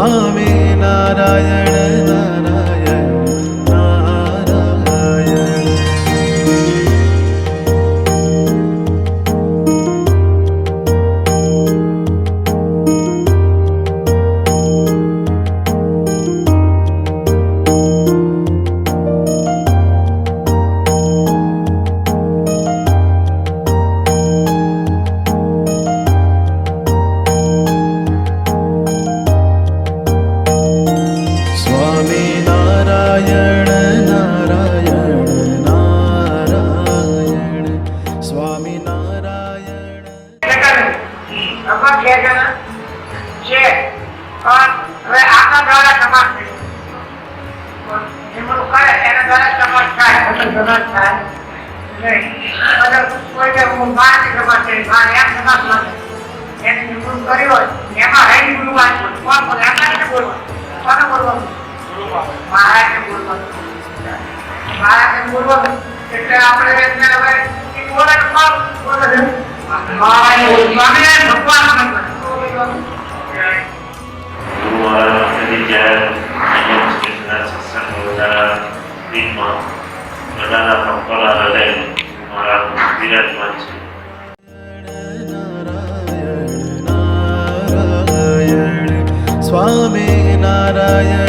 സ്വാമി നാരായണ બોલવાનું? કોને બોલવાનું? હૃદય મારા વિરાજમાન છે. Swami Narayan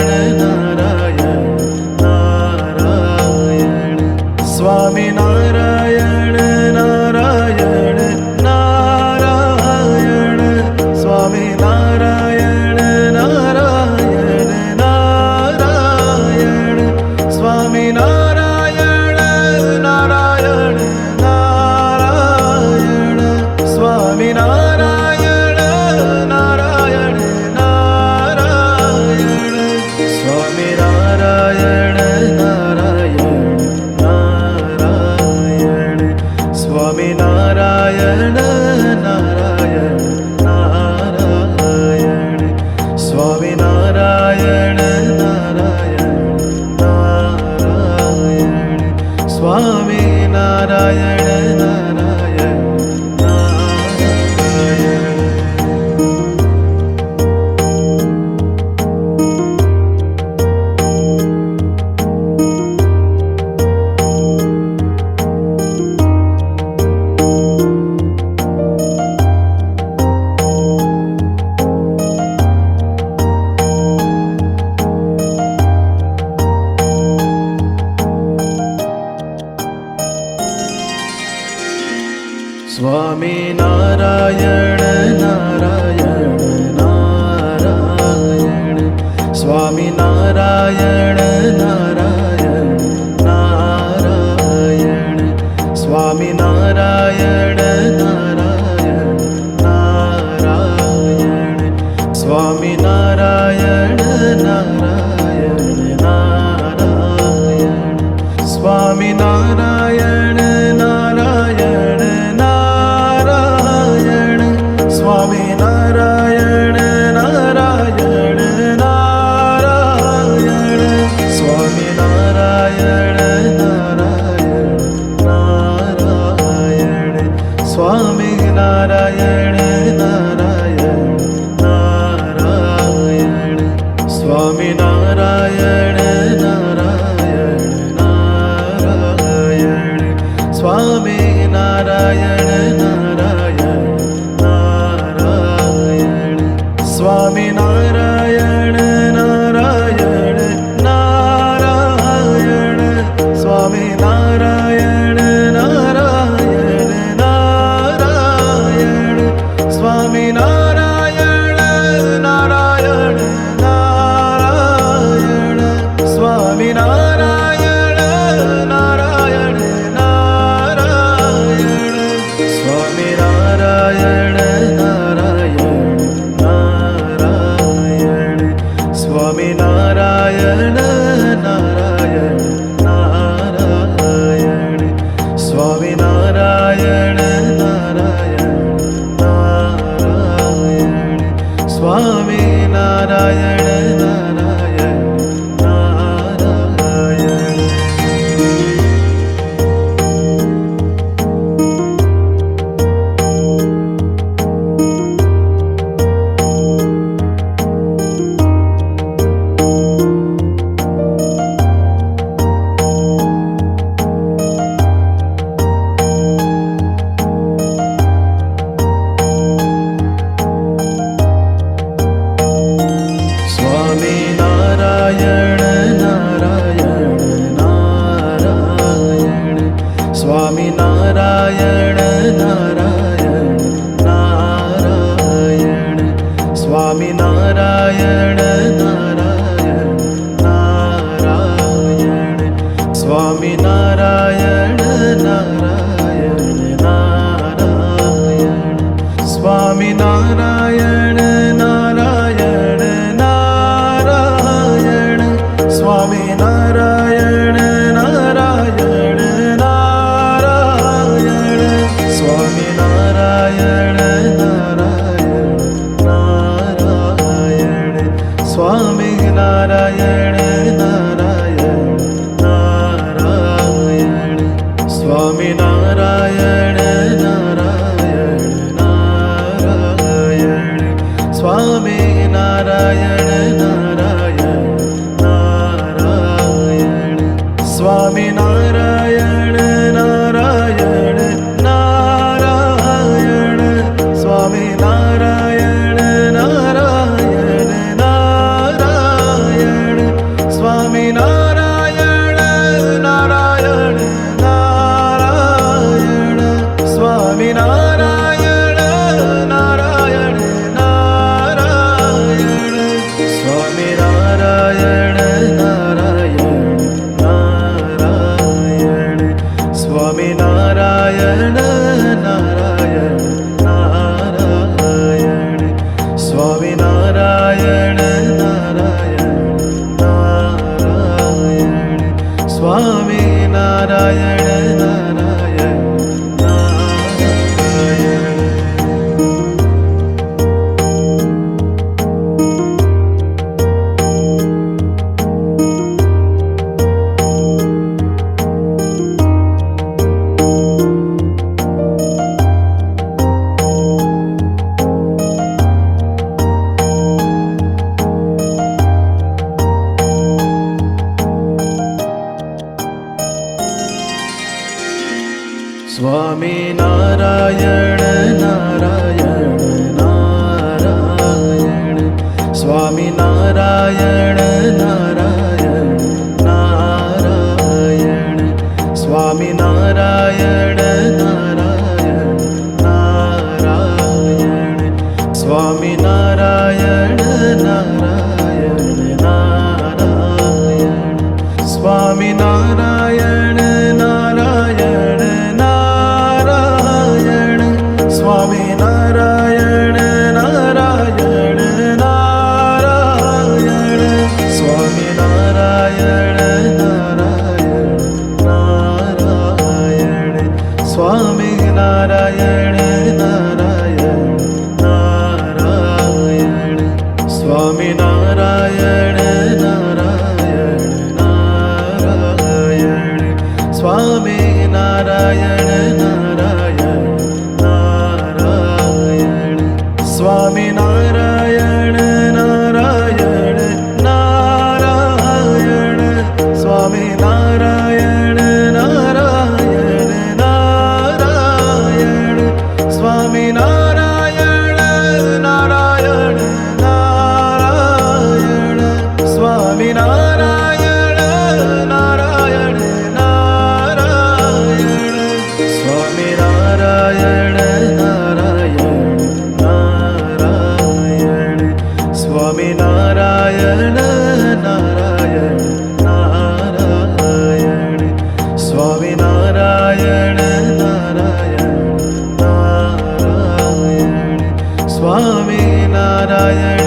Swaminarayan. dominar. Narayana.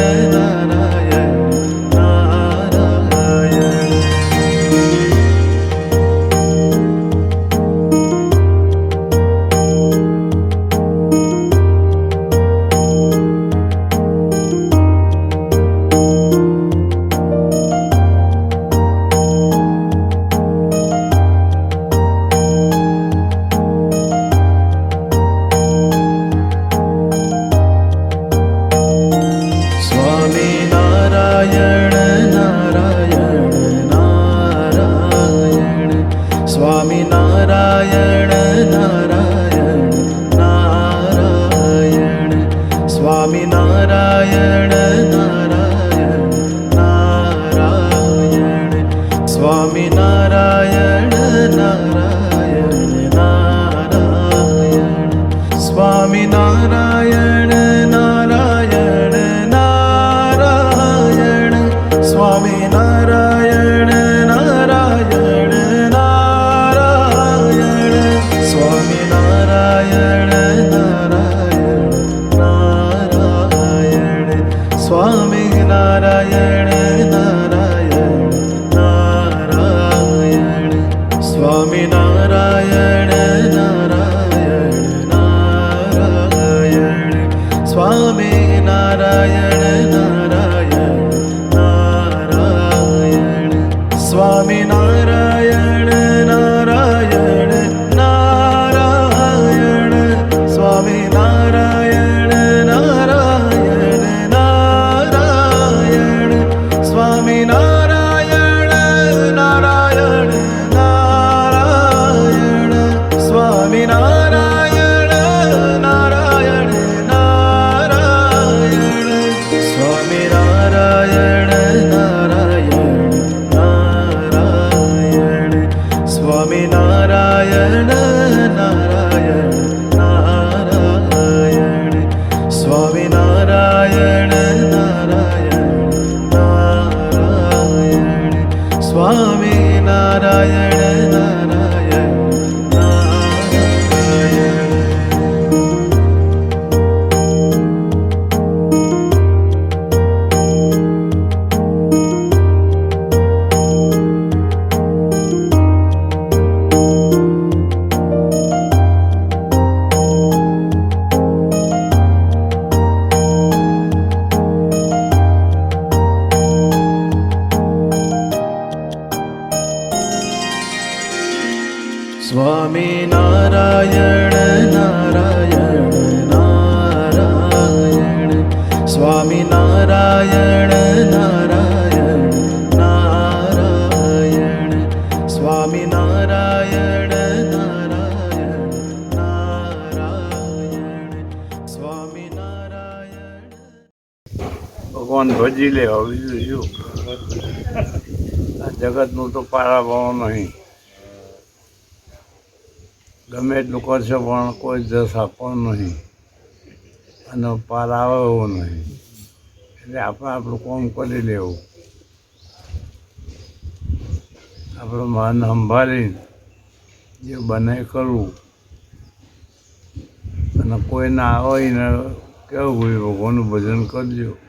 પાળવાનો નહીં. ગમે એટલું કરશે પણ કોઈ જસ આપવો નહીં. અને પાર આવે એવો નહીં. એટલે આપણે આપણું કોમ કરી લેવું. આપણું માન સંભાળીને જે બને કરવું. અને કોઈને આવે ને કેવું ભાઈ ભગવાનનું ભજન કરજો.